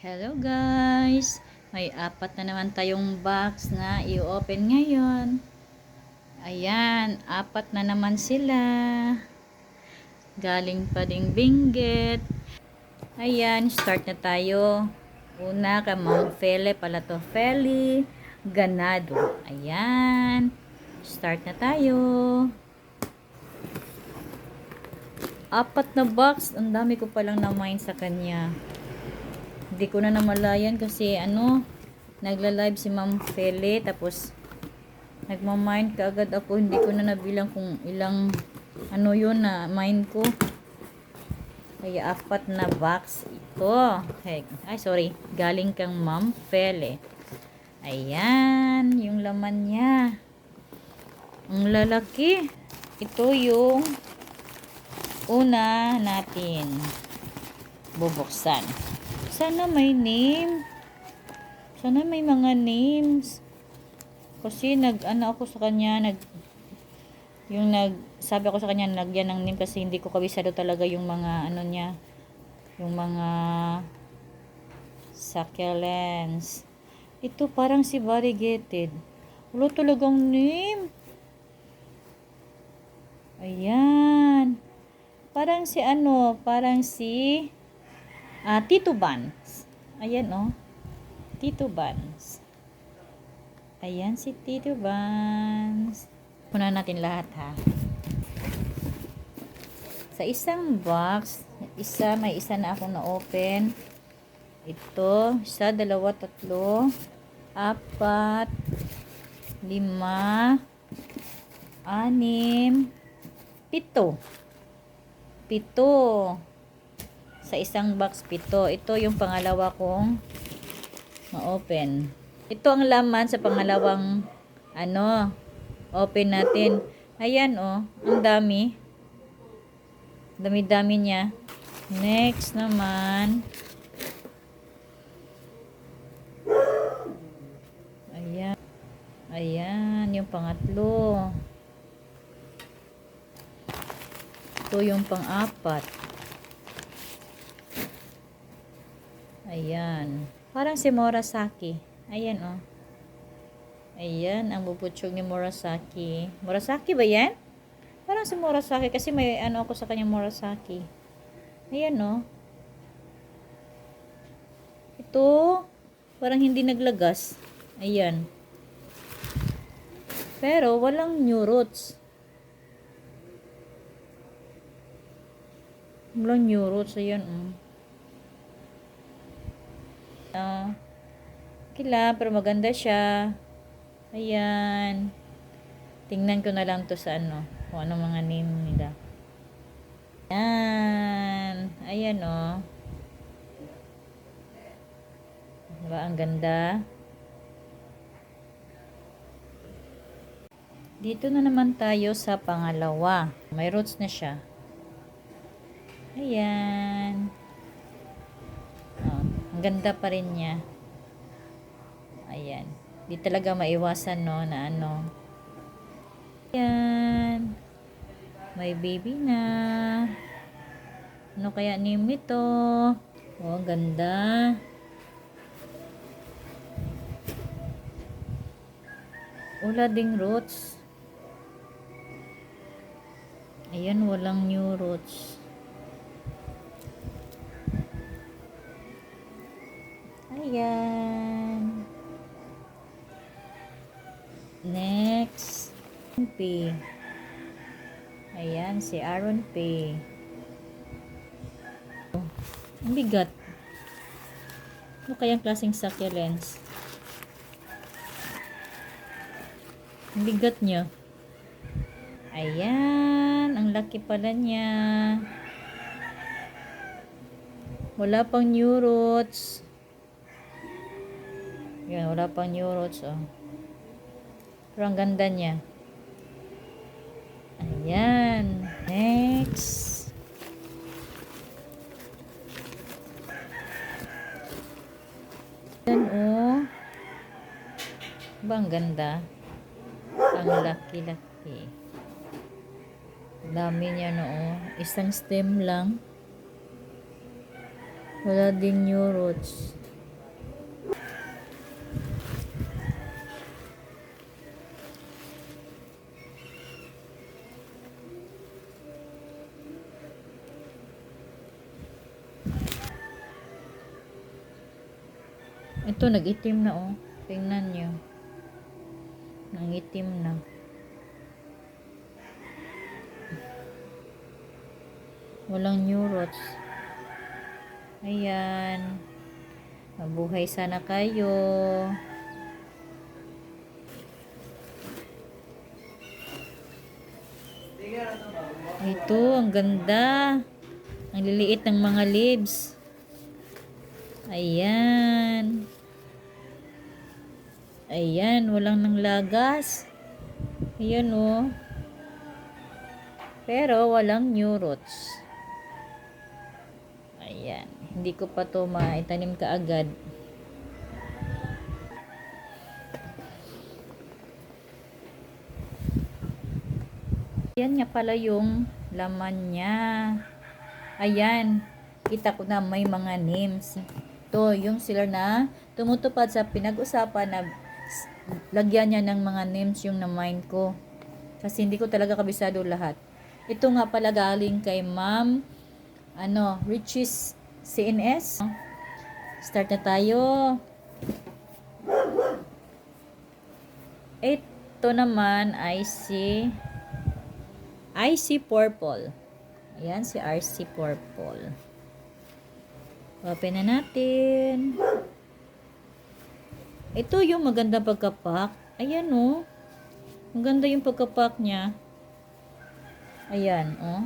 Hello guys! May apat na naman tayong box na i-open ngayon. Ayan, apat na naman sila. Galing pa ding Benguet. Ayan, start na tayo. Una kay Ma'am Fele Palatofeli Ganado. Ayan. Start na tayo. Apat na box. Ang dami ko palang na-mine sa kanya. Hindi ko na namalayan kasi ano, nagla-live si Ma'am Fele tapos nagmamind ka agad ako. Hindi ko na nabilang kung ilang ano yun na mine ko. Kaya apat na box ito. Hey, ay sorry, galing kang Ma'am Fele. Ayan, yung laman niya. Ang lalaki. Ito yung una natin bubuksan. Sana may name. Sana may mga names. Kasi nag ano ako sa kanya, nag yung nag sabi ako sa kanya nagyan ng name kasi hindi ko kabisado talaga yung mga ano niya yung mga succulents ito parang si variegated wala talagang name ayan parang si ano parang si ah, Tito Buns ayan oh Tito Buns ayan si Tito Buns Punan natin lahat ha. Sa isang box, isa, may isa na akong na-open. Ito, isa, dalawa, tatlo, apat, lima, anim, pito. Pito. Sa isang box, pito. Ito yung pangalawa kong ma-open. Ito ang laman sa pangalawang ano, open natin. Ayan, oh. Ang dami. Dami-dami niya. Next naman. Ayan. Ayan, yung pangatlo. Ito yung pang-apat. Ayan. Parang si Morasaki. Ayan, oh. Ayan, ang bubutsyog ni Murasaki. Murasaki ba yan? Parang si Murasaki kasi may ano ako sa kanya Murasaki. Ayan, no? Ito, parang hindi naglagas. Ayan. Pero, walang new roots. Walang new roots. Ayan, um. Ah, kila, pero maganda siya. Ayan. Tingnan ko na lang to sa ano. Kung ano mga name nila. Ayan. Ayan o. Oh. Diba? Ang ganda. Dito na naman tayo sa pangalawa. May roots na siya. Ayan. Ganda pa rin niya. Ayan. Di talaga maiwasan, no, na ano. Yan. May baby na. Ano kaya name nito? Oh, ganda. Wala ding roots. Ayan, walang new roots. P. Ayan, si Aaron P. Oh, ang bigat. Ano kayang klaseng succulents? Ang bigat niya. Ayan, ang laki pala niya. Wala pang new roots. Yan, wala pang new roots, oh. Pero ang ganda niya. Ayan. Next. Ayan, oh. Ba, ang ganda. Ang laki-laki. Dami niya, no, oh. Isang stem lang. Wala din new roots. Ito, nag-itim na oh. Tingnan nyo. Nangitim na. Walang new rots. Ayan. Mabuhay sana kayo. Ito, ang ganda. Ang liliit ng mga leaves. Ayan. Ayan, walang nanglagas. Ayan oh. Pero walang new roots. Ayan. Hindi ko pa to maitanim kaagad. Yan nga pala yung laman niya. Ayan. Kita ko na may mga names. To, yung sila na tumutupad sa pinag-usapan na lagyan niya ng mga names yung na-mind ko. Kasi hindi ko talaga kabisado lahat. Ito nga pala galing kay Ma'am ano, Riches CNS. Start na tayo. Ito naman ay si IC Purple. Ayan, si RC Purple. Open na natin. Ito yung maganda pagkapak. Ayan, oh. Maganda yung pagkapak niya. Ayan, oh.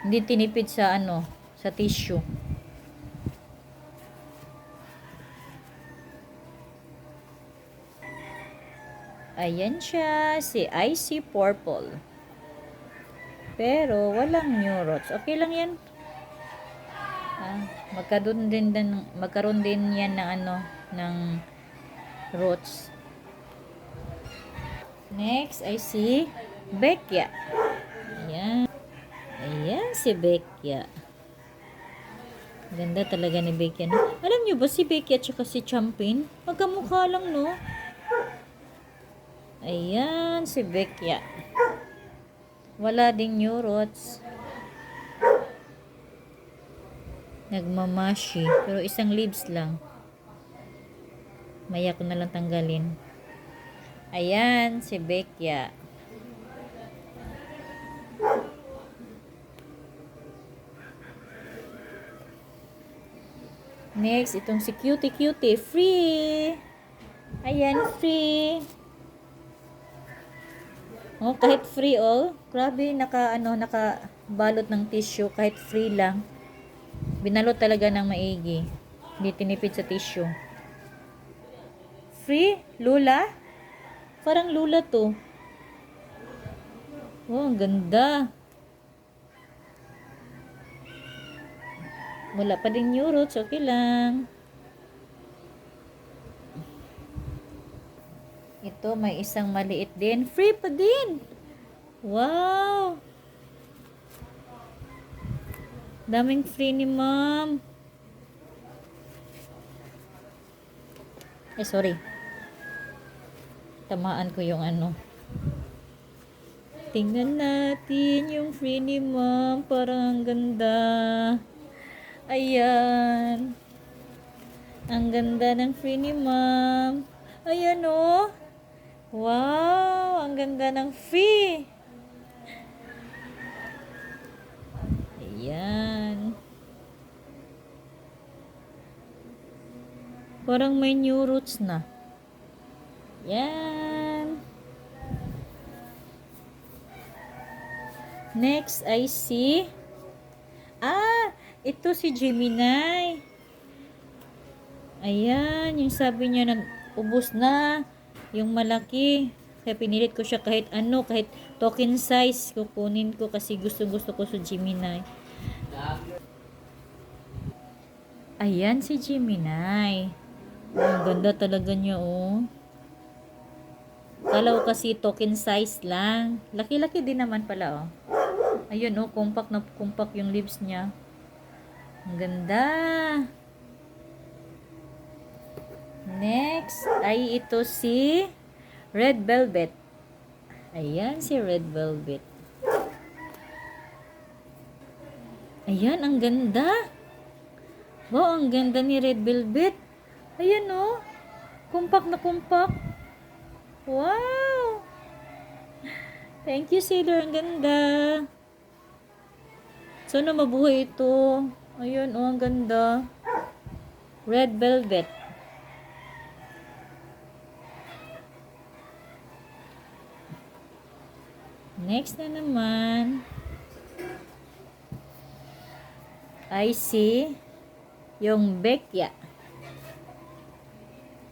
Hindi tinipid sa ano, sa tissue. Ayan siya, si IC Purple. Pero walang new rots. Okay lang yan. Ah, magkaroon din, din magkaroon din yan ng ano ng roots. Next ay si Bekya. Ayan. Ayan si Bekya. Ganda talaga ni Bekya. No? Alam niyo ba si Bekya at si Champagne? Magkamukha lang no. Ayan si Bekya. Wala ding new roots. Nagmamashi. Pero isang leaves lang. Maya ko na lang tanggalin. Ayan, si Bekya. Next, itong si Cutie Cutie. Free! Ayan, free! Oh, kahit free oh. Grabe, naka, ano, naka balot ng tissue. Kahit free lang. Binalot talaga ng maigi. Hindi tinipid sa tissue. Free? Lula? Parang lula to. Oh, ang ganda. Wala pa din new roots. Okay lang. Ito, may isang maliit din. Free pa din. Wow! Daming free ni ma'am. Eh, sorry. Tamaan ko yung ano. Tingnan natin yung free ni ma'am. Parang ang ganda. Ayan. Ang ganda ng free ni ma'am. Ayan oh. Wow, ang ganda ng free. Ayan. Parang may new roots na. Yan. Next, I see. Ah, ito si Gemini. Ayan, yung sabi niya nag-ubos na. Yung malaki. Kaya pinilit ko siya kahit ano, kahit token size, kukunin ko kasi gusto-gusto ko sa Gemini. Ayan si Gemini. Ang ganda talaga niya, oh. Kala ko kasi token size lang. Laki-laki din naman pala, oh. Ayun, oh, compact na compact yung leaves niya. Ang ganda. Next ay ito si Red Velvet. Ayan si Red Velvet. Ayan, ang ganda. Wow, ang ganda ni Red Velvet. Ayan oh. Kumpak na kumpak. Wow! Thank you, Sailor. Ang ganda. Sana mabuhay ito. Ayun, oh, ang ganda. Red velvet. Next na naman. I see yung Bekya.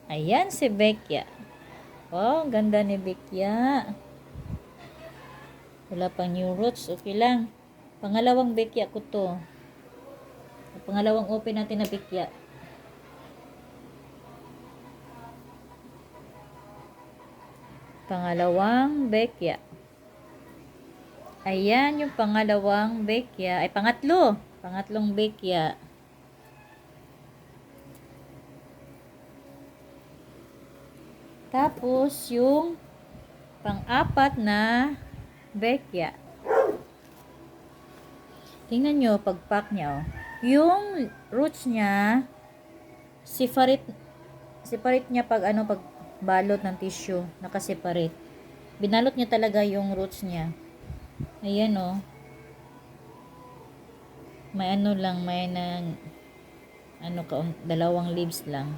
Ayan si Bekya. Oh, ang ganda ni Bekya. Wala pang new roots. Okay lang. Pangalawang Bekya ko to. Pangalawang open natin na Bekya. Pangalawang Bekya. Ayan yung pangalawang Bekya. Ay, pangatlo. Pangatlong Bekya. Tapos, yung pang-apat na Bekya. Tingnan nyo, pagpak niya, oh. Yung roots niya, separate, separate niya pag ano, pag balot ng tissue, nakaseparate. Binalot niya talaga yung roots niya. Ayan, oh. May ano lang, may nang, ano ka, dalawang leaves lang.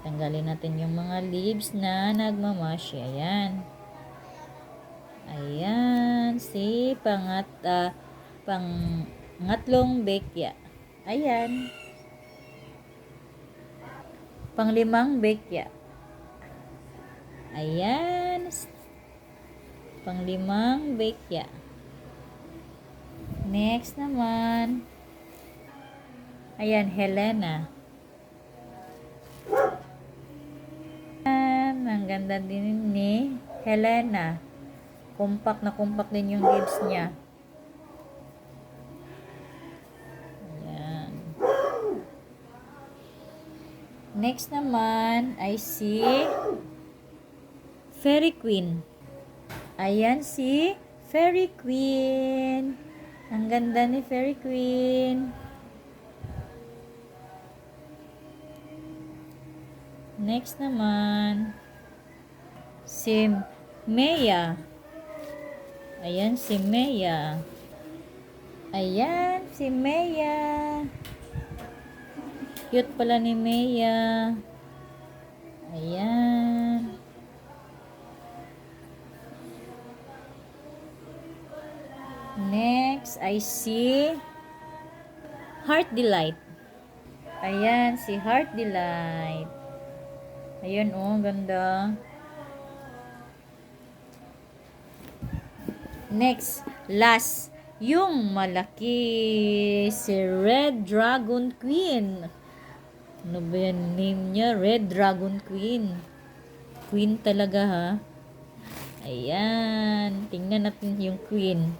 Tanggalin natin yung mga leaves na nagmamashi. Ayan. Ayan. Si pangat, ah, pangatlong bekya. Ayan. Panglimang bekya. Ayan. Panglimang bekya. Next naman. Ayan, Helena. Ayan, ang ganda din ni Helena. Compact na compact din yung leaves niya. Ayan. Next naman, I see Fairy Queen. Ayan si Fairy Queen. Ang ganda ni Fairy Queen. Next naman, si Maya. Ayan si Maya. Ayan si Maya. Cute pala ni Maya. Ayan. Next, I see Heart Delight. Ayan, si Heart Delight. Ayan, oh, ganda. Next, last, yung malaki, si Red Dragon Queen. Ano ba yan name niya? Red Dragon Queen. Queen talaga ha. Ayan, tingnan natin yung queen.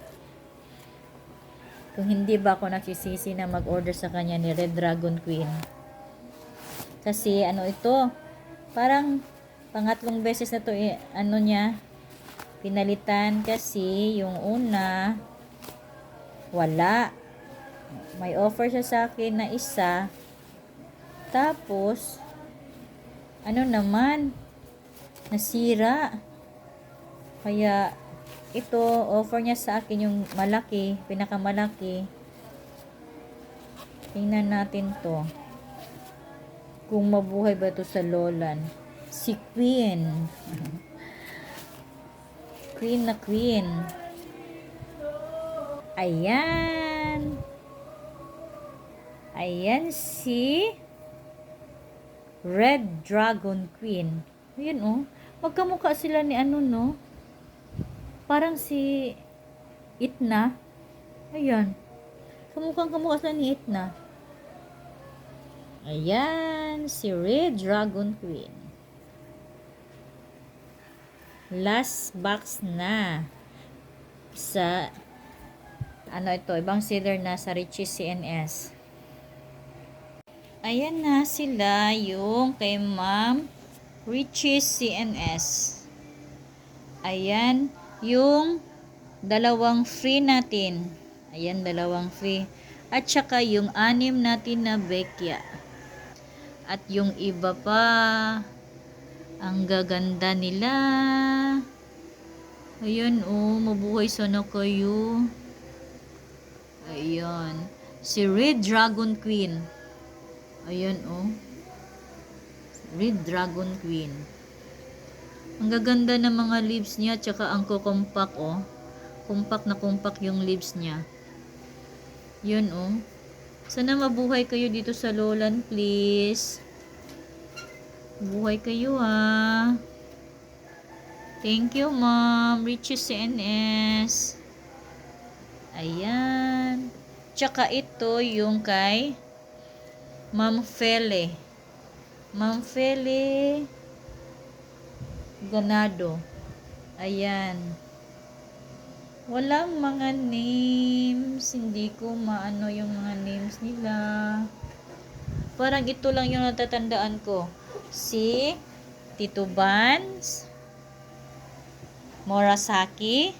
Kung hindi ba ako nagsisisi na mag-order sa kanya ni Red Dragon Queen. Kasi ano ito, parang pangatlong beses na to eh, ano niya, pinalitan kasi yung una, wala. May offer siya sa akin na isa, tapos, ano naman, nasira. Kaya, ito, offer niya sa akin yung malaki, pinakamalaki. Tingnan natin to. Kung mabuhay ba to sa lolan. Si Queen. Queen na queen. Ayan. Ayan si Red Dragon Queen. Ayan oh. Magkamukha sila ni ano no. Parang si Itna. Ayan. Kamukhang kamukha sila ni Itna. Ayan, si Red Dragon Queen. Last box na sa ano ito, ibang seller na sa Richie CNS. Ayan na sila yung kay Ma'am Richie CNS. Ayan yung dalawang free natin. Ayan, dalawang free. At saka yung anim natin na Bekya. At yung iba pa, ang gaganda nila. Ayan, oh, mabuhay sana kayo. Ayan. Si Red Dragon Queen. Ayan, oh. Red Dragon Queen. Ang gaganda ng mga leaves niya, tsaka ang kukumpak, oh. Kumpak na kumpak yung leaves niya. Yun, oh. Sana mabuhay kayo dito sa Lolan, please. Buhay kayo, ha. Thank you, Ma'am. Richie CNS. Ayan. Tsaka ito yung kay Ma'am Fele. Ma'am Fele Ganado. Ayan. Walang mga names. Hindi ko maano yung mga names nila. Parang ito lang yung natatandaan ko. Si Tito Vance. Morasaki.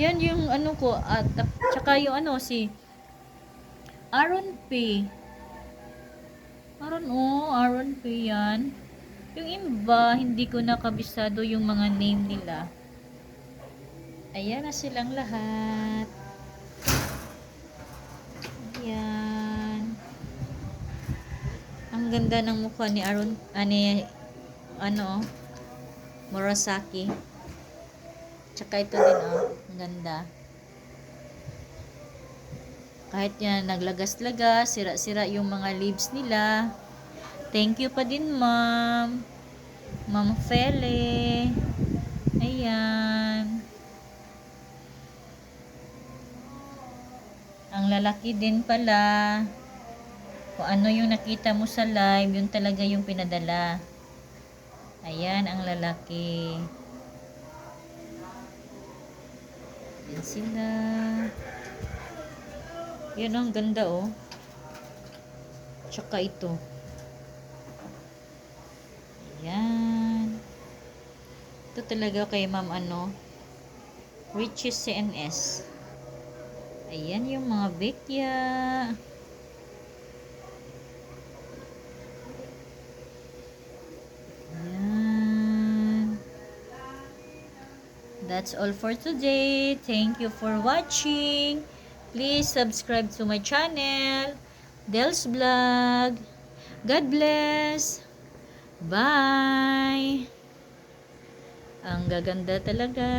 Yan yung ano ko. At, tsaka yung ano si Aaron P. Aaron, oh, Aaron P yan. Yung iba, hindi ko nakabisado yung mga name nila. Ayan na silang lahat. Ayan. Ang ganda ng mukha ni Aaron, ani, ano, Murasaki. Tsaka ito din, oh. Ang ganda. Kahit yan, naglagas-lagas, sira-sira yung mga leaves nila. Thank you pa din, ma'am. Ma'am Fele. Ayan. Ang lalaki din pala. Kung ano yung nakita mo sa live, yun talaga yung pinadala. Ayan, ang lalaki. Yan sila. Yan ang ganda oh. Tsaka ito. Ayan. Ito talaga kay ma'am ano. Riches CNS. Ayan yung mga bekya. That's all for today. Thank you for watching. Please subscribe to my channel, Del's Vlog. God bless. Bye. Ang gaganda talaga.